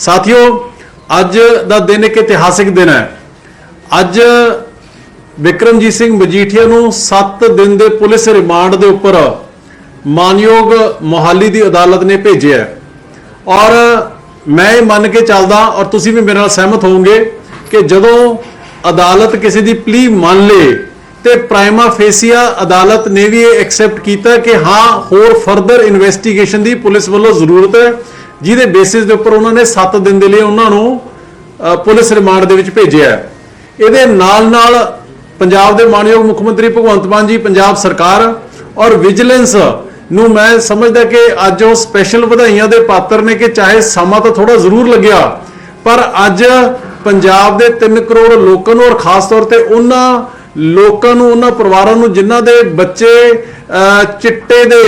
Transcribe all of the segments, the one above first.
ਸਾਥੀਓ, ਅੱਜ ਦਾ ਦਿਨ ਇੱਕ ਇਤਿਹਾਸਿਕ ਦਿਨ ਹੈ। ਅੱਜ ਵਿਕਰਮਜੀਤ ਸਿੰਘ ਮਜੀਠੀਆ ਨੂੰ 7 ਦਿਨ ਦੇ ਪੁਲਿਸ ਰਿਮਾਂਡ ਦੇ ਉੱਪਰ ਮਾਨਯੋਗ ਮੋਹਾਲੀ ਦੀ ਅਦਾਲਤ ਨੇ ਭੇਜਿਆ ਔਰ ਮੈਂ ਇਹ ਮੰਨ ਕੇ ਚੱਲਦਾ, ਔਰ ਤੁਸੀਂ ਵੀ ਮੇਰੇ ਨਾਲ ਸਹਿਮਤ ਹੋਵੋਗੇ, ਕਿ ਜਦੋਂ ਅਦਾਲਤ ਕਿਸੇ ਦੀ ਪਲੀ ਮੰਨ ਲੇ ਤੇ ਪ੍ਰਾਈਮਾ ਫੇਸੀਆ ਅਦਾਲਤ ਨੇ ਵੀ ਇਹ ਐਕਸੈਪਟ ਕੀਤਾ ਕਿ ਹਾਂ, ਹੋਰ ਫਰਦਰ ਇਨਵੈਸਟੀਗੇਸ਼ਨ ਦੀ ਪੁਲਿਸ ਵੱਲੋਂ ਜ਼ਰੂਰਤ ਹੈ। ਜਿਹਦੇ ਬੇਸਿਸ ਦੇ ਉੱਪਰ ਉਹਨਾਂ ਨੇ 7 ਦਿਨ ਦੇ ਲਈ ਉਹਨਾਂ ਨੂੰ ਪੁਲਿਸ ਰਿਮਾਂਡ ਦੇ ਵਿੱਚ ਭੇਜਿਆ ਇਹਦੇ ਨਾਲ ਨਾਲ ਪੰਜਾਬ ਦੇ ਮਾਨਯੋਗ ਮੁੱਖ ਮੰਤਰੀ ਭਗਵੰਤ ਮਾਨ ਜੀ, ਪੰਜਾਬ ਸਰਕਾਰ ਔਰ ਵਿਜੀਲੈਂਸ ਨੂੰ ਮੈਂ ਸਮਝਦਾ ਕਿ ਅੱਜ ਉਹ ਸਪੈਸ਼ਲ ਵਧਾਈਆਂ ਦੇ ਪਾਤਰ ਨੇ ਕਿ ਚਾਹੇ ਸਮਾਂ ਤਾਂ ਥੋੜਾ ਜ਼ਰੂਰ ਲੱਗਿਆ, ਪਰ ਅੱਜ ਪੰਜਾਬ ਦੇ 3 ਕਰੋੜ ਲੋਕਾਂ ਨੂੰ ਔਰ ਖਾਸ ਤੌਰ ਤੇ ਉਹਨਾਂ ਲੋਕਾਂ ਨੂੰ, ਉਹਨਾਂ ਪਰਿਵਾਰਾਂ ਨੂੰ ਜਿਨ੍ਹਾਂ ਦੇ ਬੱਚੇ ਚਿੱਟੇ ਦੇ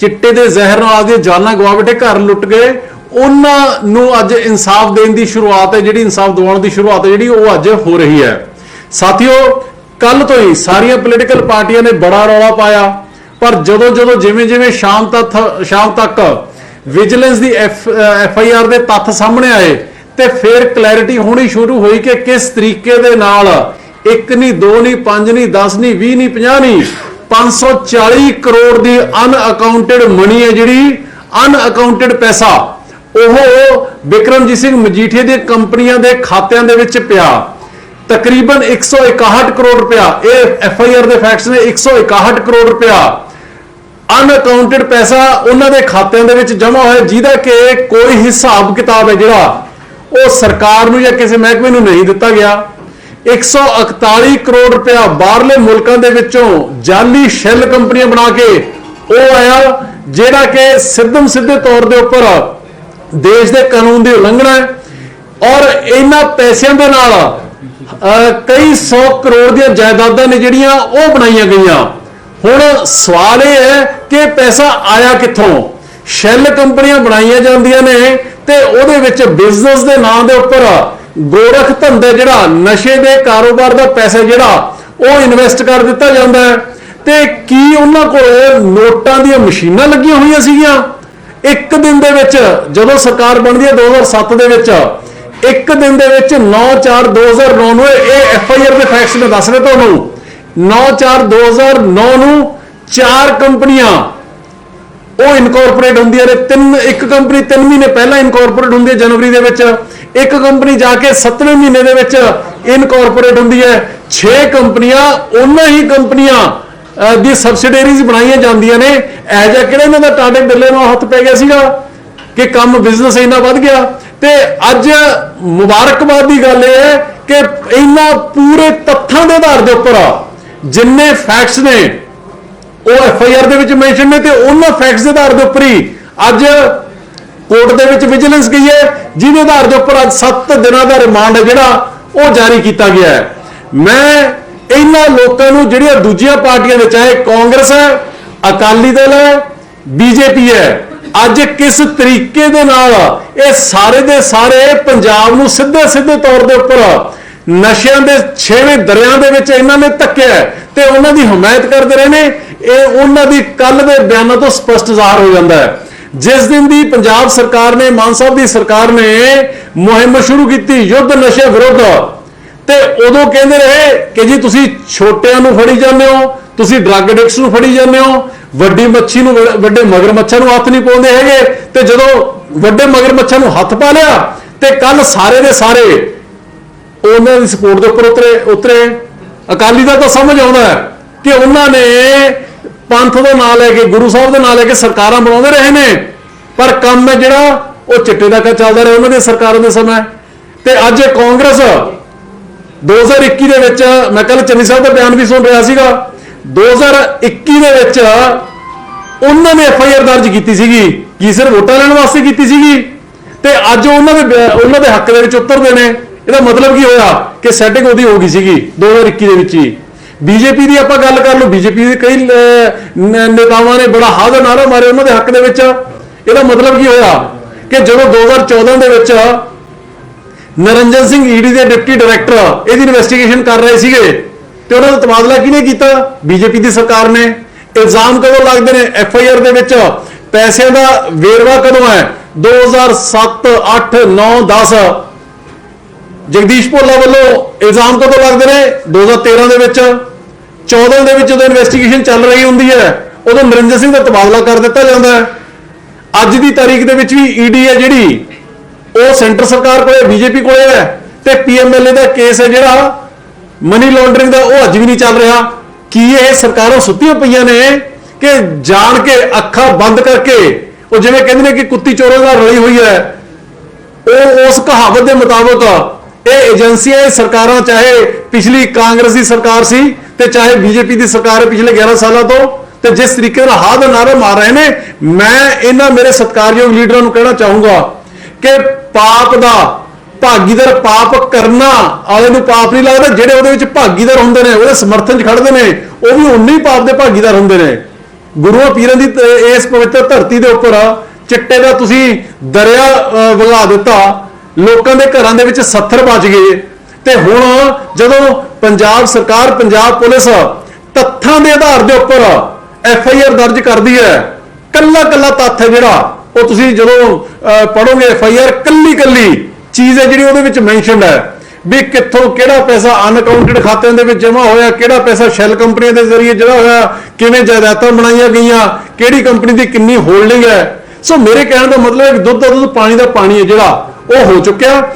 ਚਿੱਟੇ ਦੇ ਜ਼ਹਿਰ ਨਾਲ ਆਪਦੀਆਂ ਜਾਨਾਂ ਗਵਾ ਬੈਠੇ, ਘਰ ਲੁੱਟ ਗਏ। ਉਹਨਾਂ ਨੂੰ ਅੱਜ ਇਨਸਾਫ ਦੇਣ ਦੀ ਸ਼ੁਰੂਆਤ ਹੈ, ਜਿਹੜੀ ਇਨਸਾਫ ਦਿਵਾਉਣ ਦੀ ਸ਼ੁਰੂਆਤ ਹੈ, ਜਿਹੜੀ ਉਹ ਅੱਜ ਹੋ ਰਹੀ ਹੈ। ਸਾਥੀਓ ਕੱਲ ਤੋਂ ਹੀ ਸਾਰੀਆਂ ਪੋਲੀਟੀਕਲ ਪਾਰਟੀਆਂ ਨੇ ਬੜਾ ਰੌਲਾ ਪਾਇਆ, ਪਰ ਜਦੋਂ ਜਦੋਂ ਜਿਵੇਂ ਜਿਵੇਂ ਸ਼ਾਮ ਤੱਕ ਸ਼ਾਮ ਤੱਕ ਵਿਜੀਲੈਂਸ ਦੀ ਐਫ ਆਈ ਆਰ ਦੇ ਤੱਥ ਸਾਹਮਣੇ ਆਏ, ਤੇ ਫਿਰ ਕਲੈਰਿਟੀ ਹੋਣੀ ਸ਼ੁਰੂ ਹੋਈ ਕਿ ਕਿਸ ਤਰੀਕੇ ਦੇ ਨਾਲ ਇੱਕ ਨਹੀਂ ਦੋ ਨਹੀਂ ਪੰਜ ਨਹੀਂ 10 ਨਹੀਂ 20 ਨਹੀਂ 50 ਨਹੀਂ 540 ਕਰੋੜ ਦੀ ਅਨਅਕਾਊਂਟਡ ਮਨੀ ਹੈ ਜਿਹੜੀ ਅਨਅਕਾਊਂਟਡ ਪੈਸਾ। ਉਹ ਬਿਕਰਮਜੀਤ ਸਿੰਘ ਮਜੀਠੀਆ ਦੀਆਂ ਕੰਪਨੀਆਂ ਦੇ ਖਾਤਿਆਂ ਦੇ ਵਿੱਚ ਪਿਆ। ਤਕਰੀਬਨ 161 ਕਰੋੜ ਰੁਪਇਆ। ਇਹ ਐਫ ਆਈ ਆਰ ਦੇ ਫੈਕਟਸ ਨੇ 161 ਕਰੋੜ ਰੁਪਇਆ। ਅਨਅਕਾਊਂਟਡ ਪੈਸਾ ਉਹਨਾਂ ਦੇ ਖਾਤਿਆਂ ਦੇ ਵਿੱਚ ਜਮ੍ਹਾਂ ਹੋਇਆ, ਜਿਹਦਾ ਕਿ ਕੋਈ ਹਿਸਾਬ ਕਿਤਾਬ ਹੈ ਜਿਹੜਾ, ਉਹ ਸਰਕਾਰ ਨੂੰ ਜਾਂ ਕਿਸੇ ਮਹਿਕਮੇ ਨੂੰ ਨਹੀਂ ਦਿੱਤਾ ਗਿਆ। 141 ਕਰੋੜ ਰੁਪਇਆ ਬਾਹਰਲੇ ਮੁਲਕਾਂ ਦੇ ਵਿੱਚੋਂ ਜਾਲੀ ਸ਼ੈਲ ਕੰਪਨੀਆਂ ਬਣਾ ਕੇ ਉਹ ਆਇਆ, ਜਿਹੜਾ ਕਿ ਸਿੱਧਮ ਸਿੱਧੇ ਤੌਰ ਦੇ ਉੱਪਰ ਦੇਸ਼ ਦੇ ਕਾਨੂੰਨ ਦੀ ਉਲੰਘਣਾ ਹੈ ਔਰ ਇਹਨਾਂ ਪੈਸਿਆਂ ਦੇ ਨਾਲ ਕਈ 100 ਕਰੋੜ ਦੀਆਂ ਜਾਇਦਾਦਾਂ ਨੇ ਜਿਹੜੀਆਂ ਉਹ ਬਣਾਈਆਂ ਗਈਆਂ। ਹੁਣ ਸਵਾਲ ਇਹ ਹੈ ਕਿ ਪੈਸਾ ਆਇਆ ਕਿੱਥੋਂ? ਸ਼ੈਲ ਕੰਪਨੀਆਂ ਬਣਾਈਆਂ ਜਾਂਦੀਆਂ ਨੇ ਤੇ ਉਹਦੇ ਵਿੱਚ ਬਿਜ਼ਨਸ ਦੇ ਨਾਂ ਦੇ ਉੱਪਰ ਗੋਰਖ ਧੰਦਾ ਜਿਹੜਾ, ਨਸ਼ੇ ਦੇ ਕਾਰੋਬਾਰ ਦਾ ਪੈਸਾ ਜਿਹੜਾ, ਉਹ ਇਨਵੈਸਟ ਕਰ ਦਿੱਤਾ ਜਾਂਦਾ ਹੈ। ਤੇ ਕੀ ਉਹਨਾਂ ਕੋਲ ਨੋਟਾਂ ਦੀਆਂ ਮਸ਼ੀਨਾਂ ਲੱਗੀਆਂ ਹੋਈਆਂ ਸੀਗੀਆਂ? ਇੱਕ ਦਿਨ ਦੇ ਵਿੱਚ, ਜਦੋਂ ਸਰਕਾਰ ਬਣਦੀ ਹੈ 2007 ਦੇ ਵਿੱਚ, ਇੱਕ ਦਿਨ ਦੇ ਵਿੱਚ 9/4/2009 ਨੂੰ ਇਹ ਐਫ ਆਈ ਆਰ ਦੇ ਫੈਕਟਸ ਮੈਂ ਦੱਸ ਰਿਹਾ ਤੁਹਾਨੂੰ। 9/4/2009 ਨੂੰ ਚਾਰ ਕੰਪਨੀਆਂ ਉਹ ਇਨਕੋਰਪੋਰੇਟ ਹੁੰਦੀਆਂ ਨੇ ਤਿੰਨ, ਇੱਕ ਕੰਪਨੀ 3 ਮਹੀਨੇ ਪਹਿਲਾਂ ਇਨਕੋਰਪੋਰੇਟ ਹੁੰਦੀ ਹੈ ਜਨਵਰੀ ਦੇ ਵਿੱਚ। ਇੱਕ ਕੰਪਨੀ ਜਾ ਕੇ 7ਵੇਂ ਮਹੀਨੇ ਦੇ ਵਿੱਚ ਇਨਕੋਰਪੋਰੇਟ ਹੁੰਦੀ ਹੈ। 6 ਕੰਪਨੀਆਂ, ਉਹਨਾਂ ਹੀ ਕੰਪਨੀਆਂ ਦੀ ਸਬਸਿਡੀਅਰੀਜ਼ ਬਣਾਈਆਂ ਜਾਂਦੀਆਂ ਨੇ। ਐ ਜਿਹਾ ਕਿਹੜਾ ਇਹਨਾਂ ਦਾ ਟਾਟੇ ਬਿਰਲੇ ਨੂੰ ਹੱਥ ਪੈ ਗਿਆ ਸੀਗਾ ਕਿ ਕੰਮ ਬਿਜ਼ਨਸ ਇੰਨਾ ਵੱਧ ਗਿਆ। ਤੇ ਅੱਜ ਮੁਬਾਰਕਬਾਦ ਦੀ ਗੱਲ ਇਹ ਹੈ ਕਿ ਇੰਨਾ ਪੂਰੇ ਤੱਥਾਂ ਦੇ ਆਧਾਰ ਦੇ ਉੱਪਰ ਜਿੰਨੇ ਫੈਕਟਸ ਨੇ ਉਹ ਐਫ ਆਈ ਆਰ ਦੇ ਵਿੱਚ ਮੈਂਸ਼ਨ ਨੇ ਤੇ ਉਹਨਾਂ ਫੈਕਟਸ ਦੇ ਆਧਾਰ ਦੇ ਉੱਪਰ ਹੀ ਅੱਜ ਕੋਰਟ ਦੇ ਵਿੱਚ ਵਿਜੀਲੈਂਸ ਗਈ ਹੈ, ਜਿਹਦੇ ਆਧਾਰ ਦੇ ਉੱਪਰ ਅੱਜ 7 ਦਿਨਾਂ ਦਾ ਰਿਮਾਂਡ ਹੈ ਜਿਹੜਾ ਉਹ ਜਾਰੀ ਕੀਤਾ ਗਿਆ ਹੈ। ਮੈਂ ਇਹਨਾਂ ਲੋਕਾਂ ਨੂੰ ਜਿਹੜੀਆਂ ਦੂਜੀਆਂ ਪਾਰਟੀਆਂ ਦੇ ਚਾਹੇ ਕਾਂਗਰਸ ਹੈ, ਅਕਾਲੀ ਦਲ ਹੈ ਬੀਜੇਪੀ ਹੈ, ਅੱਜ ਕਿਸ ਤਰੀਕੇ ਦੇ ਨਾਲ ਇਹ ਸਾਰੇ ਦੇ ਸਾਰੇ ਪੰਜਾਬ ਨੂੰ ਸਿੱਧੇ ਸਿੱਧੇ ਤੌਰ ਦੇ ਉੱਪਰ ਨਸ਼ਿਆਂ ਦੇ ਛੇਵੇਂ ਦਰਿਆ ਦੇ ਵਿੱਚ ਇਹਨਾਂ ਨੇ ਧੱਕਿਆ ਤੇ ਉਹਨਾਂ ਦੀ ਹਮਾਇਤ ਕਰਦੇ ਰਹੇ ਨੇ ਇਹ ਉਹਨਾਂ ਦੀ ਕੱਲ ਦੇ ਬਿਆਨਾਂ ਤੋਂ ਸਪਸ਼ਟ ਜ਼ਾਹਰ ਹੋ ਜਾਂਦਾ ਹੈ। ਜਿਸ ਦਿਨ ਦੀ ਪੰਜਾਬ ਸਰਕਾਰ ਨੇ, ਮਾਨ ਸਾਹਿਬ ਦੀ ਸਰਕਾਰ ਨੇ ਮੁਹਿੰਮ ਸ਼ੁਰੂ ਕੀਤੀ ਯੁੱਧ ਨਸ਼ੇ ਵਿਰੁੱਧ, ਤੇ ਉਦੋਂ ਕਹਿੰਦੇ ਰਹੇ ਕਿ ਜੀ ਤੁਸੀਂ ਛੋਟਿਆਂ ਨੂੰ ਫੜੀ ਜਾਂਦੇ ਹੋ, ਤੁਸੀਂ ਡਰੱਗ ਐਡਿਕਟਸ ਨੂੰ ਫੜੀ ਜਾਂਦੇ ਹੋ, ਵੱਡੀ ਮੱਛੀ ਨੂੰ ਵ- ਵੱਡੇ ਮਗਰਮੱਛਾਂ ਨੂੰ ਹੱਥ ਨਹੀਂ ਪਾਉਂਦੇ ਹੈਗੇ, ਤੇ ਜਦੋਂ ਵੱਡੇ ਮਗਰਮੱਛਾਂ ਨੂੰ ਹੱਥ ਪਾ ਲਿਆ, ਤੇ ਕੱਲ ਸਾਰੇ ਦੇ ਸਾਰੇ ਉਹਨਾਂ ਦੀ ਸਪੋਰਟ ਦੇ ਉੱਪਰ ਉਤਰੇ ਉਤਰੇ। ਅਕਾਲੀ ਦਾ ਤਾਂ ਸਮਝ ਆਉਂਦਾ ਹੈ ਕਿ ਉਹਨਾਂ ਨੇ ਪੰਥ ਦਾ ਨਾਂ ਲੈ ਕੇ, ਗੁਰੂ ਸਾਹਿਬ ਦਾ ਨਾਂ ਲੈ ਕੇ ਸਰਕਾਰਾਂ ਬਣਾਉਂਦੇ ਰਹੇ ਨੇ। ਪਰ ਕੰਮ ਹੈ ਜਿਹੜਾ, ਉਹ ਚਿੱਟੇ ਦਾ ਕਾ ਚੱਲਦਾ ਰਿਹਾ, ਉਹਨਾਂ ਦੀ ਸਰਕਾਰਾਂ ਦੇ ਸਮੇਂ ਤੇ ਅੱਜ ਇਹ ਕਾਂਗਰਸ 2021 ਦੇ ਵਿੱਚ, ਮੈਂ ਕੱਲ ਚੰਨੀ ਸਾਹਿਬ ਦਾ ਬਿਆਨ ਵੀ ਸੁਣ ਰਿਹਾ ਸੀਗਾ 2021 ਦੇ ਵਿੱਚ ਉਹਨਾਂ ਨੇ ਐਫ ਆਈ ਆਰ ਦਰਜ ਕੀਤੀ ਸੀਗੀ, ਕੀ ਸਿਰ ਵੋਟਾਂ ਲੈਣ ਵਾਸਤੇ ਕੀਤੀ ਸੀਗੀ। ਤੇ ਅੱਜ ਉਹਨਾਂ ਦੇ ਉਹਨਾਂ ਦੇ ਹੱਕ ਦੇ ਵਿੱਚ ਉਤਰਦੇ ਨੇ। ਇਹਦਾ ਮਤਲਬ ਕੀ ਹੋਇਆ? ਕਿ ਸੈਟਿੰਗ ਉਹਦੀ ਹੋ ਗਈ ਸੀਗੀ 2021 ਦੇ ਵਿੱਚ ਹੀ। ਬੀਜੇਪੀ ਦੀ ਆਪਾਂ ਗੱਲ ਕਰ ਲਓ, ਬੀਜੇਪੀ ਦੇ ਕਈ ਨੇਤਾਵਾਂ ਨੇ ਬੜਾ ਹਾਜ਼ਰ ਨਾਰਾ ਮਾਰੇ ਉਹਨਾਂ ਦੇ ਹੱਕ ਦੇ ਵਿੱਚ। ਇਹਦਾ ਮਤਲਬ ਕੀ ਹੋਇਆ ਕਿ ਜਦੋਂ 2014 ਦੇ ਵਿੱਚ ਨਰਿੰਜਨ ਸਿੰਘ ਈਡੀ ਦੇ ਡਿਪਟੀ ਡਾਇਰੈਕਟਰ ਇਹਦੀ ਇਨਵੈਸਟੀਗੇਸ਼ਨ ਕਰ ਰਹੇ ਸੀਗੇ ਤੇ ਉਹਨਾਂ ਦਾ ਤਬਾਦਲਾ ਕਿਹਨੇ ਕੀਤਾ? ਬੀਜੇਪੀ ਦੀ ਸਰਕਾਰ ਨੇ। ਇਲਜ਼ਾਮ ਕਦੋਂ ਲੱਗਦੇ ਨੇ? ਐਫ ਆਈ ਆਰ ਦੇ ਵਿੱਚ। ਪੈਸਿਆਂ ਦਾ ਵੇਰਵਾ ਕਦੋਂ ਹੈ? 2007 8 9 10 ਜਗਦੀਸ਼ ਭੋਲਾ ਵੱਲੋਂ ਇਲਜ਼ਾਮ ਕਦੋਂ ਲੱਗਦੇ ਨੇ? 2013 ਦੇ ਵਿੱਚ 14 ਦੇ ਵਿੱਚ ਜਦੋਂ ਇਨਵੈਸਟੀਗੇਸ਼ਨ ਚੱਲ ਰਹੀ ਹੁੰਦੀ ਹੈ, ਉਦੋਂ ਨਰਿੰਦਰ ਸਿੰਘ ਦਾ ਤਬਾਦਲਾ ਕਰ ਦਿੱਤਾ ਜਾਂਦਾ ਹੈ। ਅੱਜ ਦੀ ਤਾਰੀਖ ਦੇ ਵਿੱਚ ਵੀ ਈਡੀ ਹੈ ਜਿਹੜੀ, ਉਹ ਸੈਂਟਰ ਸਰਕਾਰ ਕੋਲੇ ਬੀਜੇਪੀ ਕੋਲੇ ਹੈ ਤੇ ਪੀਐਮਐਲਏ ਦਾ ਕੇਸ ਹੈ ਜਿਹੜਾ ਮਨੀ ਲਾਂਡਰਿੰਗ ਦਾ, ਉਹ ਅੱਜ ਵੀ ਨਹੀਂ ਚੱਲ ਰਿਹਾ। ਕੀ ਇਹ ਸਰਕਾਰਾਂ ਸੁੱਤੀਆਂ ਪਈਆਂ ਨੇ ਕਿ ਜਾਣ ਕੇ ਅੱਖਾਂ ਬੰਦ ਕਰਕੇ, ਉਹ ਜਿਵੇਂ ਕਹਿੰਦੇ ਨੇ ਕਿ ਕੁੱਤੀ ਚੋਰਾਂ ਨਾਲ ਰਲੀ ਹੋਈ ਹੈ, ਉਹ ਉਸ ਕਹਾਵਤ ਦੇ ਮੁਤਾਬਕ ਇਹ ਏਜੰਸੀਆਂ ਇਹ ਸਰਕਾਰਾਂ ਚਾਹੇ ਪਿਛਲੀ ਕਾਂਗਰਸ ਦੀ ਸਰਕਾਰ ਸੀ ਤੇ ਚਾਹੇ ਬੀਜੇਪੀ ਦੀ ਸਰਕਾਰ ਹੈ ਪਿਛਲੇ 11 ਸਾਲਾਂ ਤੋਂ ਤੇ ਜਿਸ ਤਰੀਕੇ ਨਾਲ ਹਾਦ ਨਾਰੇ ਮਾਰ ਰਹੇ ਨੇ ਮੈਂ ਇਹਨਾਂ ਮੇਰੇ ਸਤਿਕਾਰਯੋਗ ਲੀਡਰਾਂ ਨੂੰ ਕਹਿਣਾ ਚਾਹੂੰਗਾ ਕਿ ਪਾਪ ਦਾ ਭਾਗੀਦਾਰ ਪਾਪ ਕਰਨਾ ਵਾਲੇ ਨੂੰ ਪਾਪ ਨਹੀਂ ਲੱਗਦਾ ਜਿਹੜੇ ਉਹਦੇ ਵਿੱਚ ਭਾਗੀਦਾਰ ਹੁੰਦੇ ਨੇ ਉਹਦੇ ਸਮਰਥਨ 'ਚ ਖੜਦੇ ਨੇ ਉਹ ਵੀ ਉਨੇ ਹੀ ਪਾਪ ਦੇ ਭਾਗੀਦਾਰ ਹੁੰਦੇ ਨੇ। ਗੁਰੂਆਂ ਪੀਰਾਂ ਦੀ ਇਸ ਪਵਿੱਤਰ ਧਰਤੀ ਦੇ ਉੱਪਰ ਚਿੱਟੇ ਦਾ ਤੁਸੀਂ ਦਰਿਆ ਅਹ, ਵਗਾ ਦਿੱਤਾ ਲੋਕਾਂ ਦੇ ਘਰਾਂ ਦੇ ਵਿੱਚ ਸੱਥਰ ਬਚ ਗਏ। ਤੇ ਹੁਣ ਜਦੋਂ ਪੰਜਾਬ ਸਰਕਾਰ, ਪੰਜਾਬ ਪੁਲਿਸ ਤੱਥਾਂ ਦੇ ਆਧਾਰ ਦੇ ਉੱਪਰ ਐਫ ਆਈ ਆਰ ਦਰਜ ਕਰਦੀ ਹੈ ਕੱਲਾ ਕੱਲਾ ਤੱਥ ਹੈ ਜਿਹੜਾ, ਉਹ ਤੁਸੀਂ ਜਦੋਂ ਪੜੋਗੇ ਐਫ ਆਈ ਆਰ ਕੱਲੀ ਕੱਲੀ ਚੀਜ਼ ਹੈ ਜਿਹੜੀ ਉਹਦੇ ਵਿੱਚ ਮੈਂਸ਼ਨਡ ਹੈ ਵੀ ਕਿੱਥੋਂ ਕਿਹੜਾ ਪੈਸਾ ਅਨਅਕਾਊਂਟਡ ਖਾਤਿਆਂ ਦੇ ਵਿੱਚ ਜਮ੍ਹਾਂ ਹੋਇਆ, ਕਿਹੜਾ ਪੈਸਾ ਸ਼ੈਲ ਕੰਪਨੀਆਂ ਦੇ ਜ਼ਰੀਏ ਜਿਹੜਾ ਹੋਇਆ, ਕਿਵੇਂ ਜਾਇਦਾਦਾਂ ਬਣਾਈਆਂ ਗਈਆਂ, ਕਿਹੜੀ ਕੰਪਨੀ ਦੀ ਕਿੰਨੀ ਹੋਲਡਿੰਗ ਹੈ। ਸੋ ਮੇਰੇ ਕਹਿਣ ਦਾ ਮਤਲਬ ਹੈ ਦੁੱਧ ਦਾ ਦੁੱਧ ਪਾਣੀ ਦਾ ਪਾਣੀ ਹੈ ਜਿਹੜਾ ਉਹ ਹੋ ਚੁੱਕਿਆ।